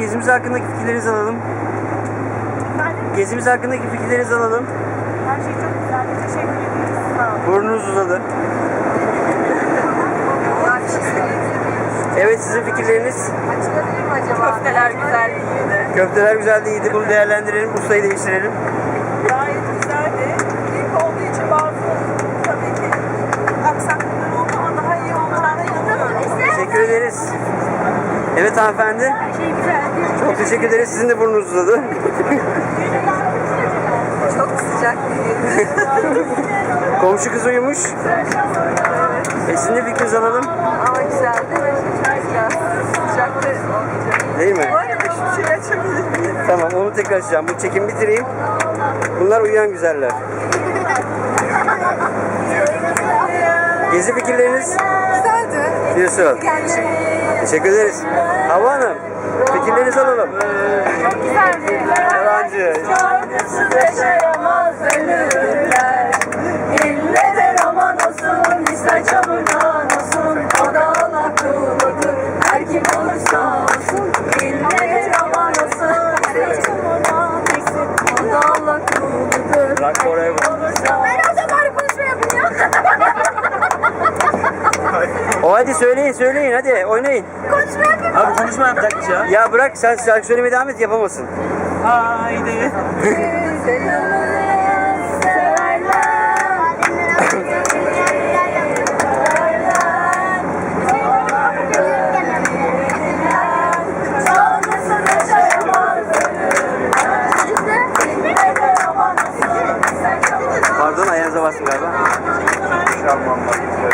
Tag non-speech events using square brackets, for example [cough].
gezimiz hakkındaki fikirlerinizi alalım. Efendim? Gezimiz hakkındaki fikirlerinizi alalım. Her şey çok güzeldi. Teşekkür ederiz. Sağ olun. Burnunuz uzadı. Evet sizin fikirleriniz. Açılabilir mi acaba? Köfteler güzel iyiydi. Köfteler güzel iyiydi. Bunu değerlendirelim. Ustayı değiştirelim. Gayet güzeldi. İlk olduğu için bazı tabii ki aksaklıklar oldu ama daha iyi olacağına inanıyorum. Teşekkür ederiz. Evet hanımefendi. Her şey güzeldi. Çok teşekkür ederiz. Sizin de burnunuz uzadı. Çok sıcak. [laughs] Komşu kız uyumuş. E sizin de fikrinizi alalım. Ama güzeldi biraz sıcaktı. Değil mi? Bu arada şu şey açabilir miyim? Tamam onu tekrar açacağım. Bu çekim bitireyim. Bunlar uyuyan güzeller. [laughs] Gezi fikirleriniz Güzeldi. diyorsun. Gelmişim. Teşekkür ederiz. Hava Hanım, fikirlerinizi alalım. Çok güzeldi. Yalancı. Şarkısı yaşayamaz ölürler. İlle de roman olsun, ister çamurdan olsun. O da Allah kuludur, her kim olursa olsun. İlle de roman olsun, ister çamurdan olsun. O da Allah kuludur, Rock forever. olursa Ben o zaman konuşma yapın ya. O hadi söyleyin söyleyin hadi oynayın. konuşma yapın. Abi konuşma yapacakmış ya. Ya bırak sen şarkı söylemeye devam et yapamazsın. Haydi. Pardon ayağınıza bastım galiba. Bana yer ver